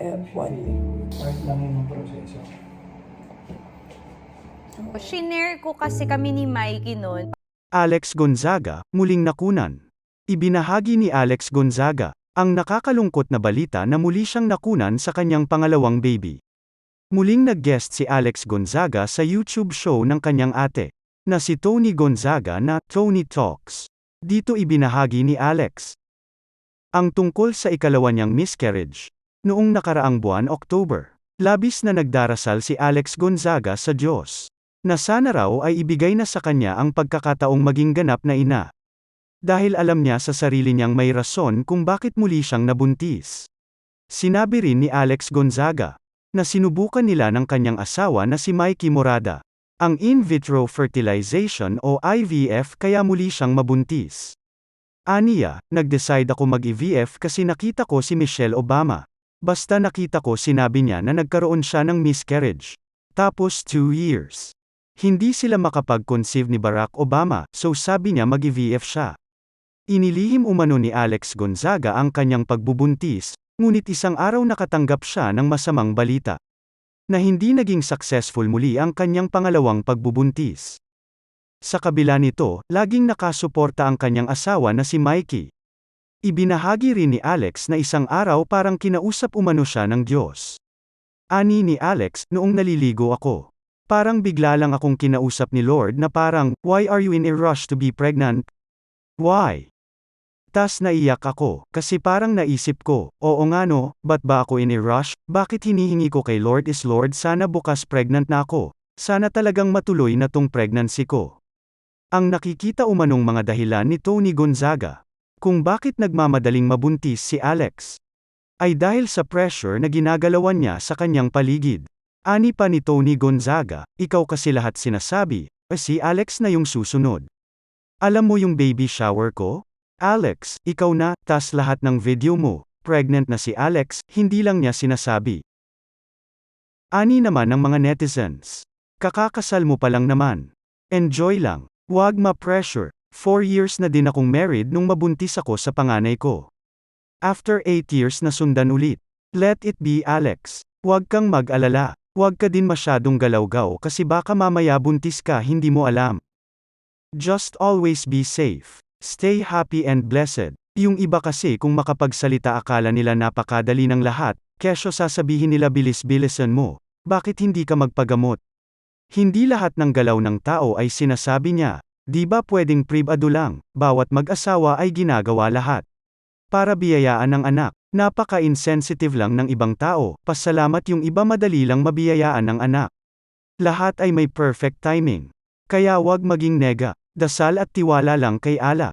F1. Start lang yun ng proseso. Shinare ko kasi kami ni Mikey noon. Alex Gonzaga, muling nakunan. Ibinahagi ni Alex Gonzaga, ang nakakalungkot na balita na muli siyang nakunan sa kanyang pangalawang baby. Muling nag-guest si Alex Gonzaga sa YouTube show ng kanyang ate, na si Tony Gonzaga na Tony Talks. Dito ibinahagi ni Alex ang tungkol sa ikalawa niyang miscarriage. Noong nakaraang buwan October, labis na nagdarasal si Alex Gonzaga sa Diyos na sana raw ay ibigay na sa kanya ang pagkakataong maging ganap na ina. Dahil alam niya sa sarili niyang may rason kung bakit muli siyang nabuntis. Sinabi rin ni Alex Gonzaga, na sinubukan nila ng kanyang asawa na si Mikey Morada, ang in vitro fertilization o IVF kaya muli siyang mabuntis. Aniya, nag-decide ako mag-IVF kasi nakita ko si Michelle Obama. Basta nakita ko sinabi niya na nagkaroon siya ng miscarriage. Tapos 2 years. Hindi sila makapag-conceive ni Barack Obama, so sabi niya mag-IVF siya. Inilihim umano ni Alex Gonzaga ang kanyang pagbubuntis, ngunit isang araw nakatanggap siya ng masamang balita. Na hindi naging successful muli ang kanyang pangalawang pagbubuntis. Sa kabila nito, laging nakasuporta ang kanyang asawa na si Mikey. Ibinahagi rin ni Alex na isang araw parang kinausap umano siya ng Diyos. Ani ni Alex, noong naliligo ako. Parang bigla lang akong kinausap ni Lord na parang, Why are you in a rush to be pregnant? Why? Tas naiyak ako, kasi parang naisip ko, oo nga no, ba't ba ako in a rush? Bakit hinihingi ko kay Lord is Lord sana bukas pregnant na ako? Sana talagang matuloy na tong pregnancy ko. Ang nakikita umanong mga dahilan ni Tony Gonzaga, kung bakit nagmamadaling mabuntis si Alex, ay dahil sa pressure na ginagalawan niya sa kanyang paligid. Ani pa ni Tony Gonzaga, ikaw kasi lahat sinasabi, eh si Alex na yung susunod. Alam mo yung baby shower ko? Alex, ikaw na, tas lahat ng video mo, pregnant na si Alex, hindi lang niya sinasabi. Ani naman ng mga netizens. Kakakasal mo pa lang naman. Enjoy lang. Huwag ma-pressure. Four years na din akong married nung mabuntis ako sa panganay ko. After 8 years na sundan ulit. Let it be Alex. Huwag kang mag-alala. Huwag ka din masyadong galawgaw kasi baka mamaya buntis ka hindi mo alam. Just always be safe. Stay happy and blessed. Yung iba kasi kung makapagsalita akala nila napakadali ng lahat, kesyo sasabihin nila bilis-bilisan mo. Bakit hindi ka magpagamot? Hindi lahat ng galaw ng tao ay sinasabi niya, di ba pwedeng privado lang, bawat mag-asawa ay ginagawa lahat. Para biyayaan ng anak, napaka-insensitive lang ng ibang tao, pasalamat yung iba madali lang mabiyayaan ng anak. Lahat ay may perfect timing. Kaya wag maging nega, dasal at tiwala lang kay ala.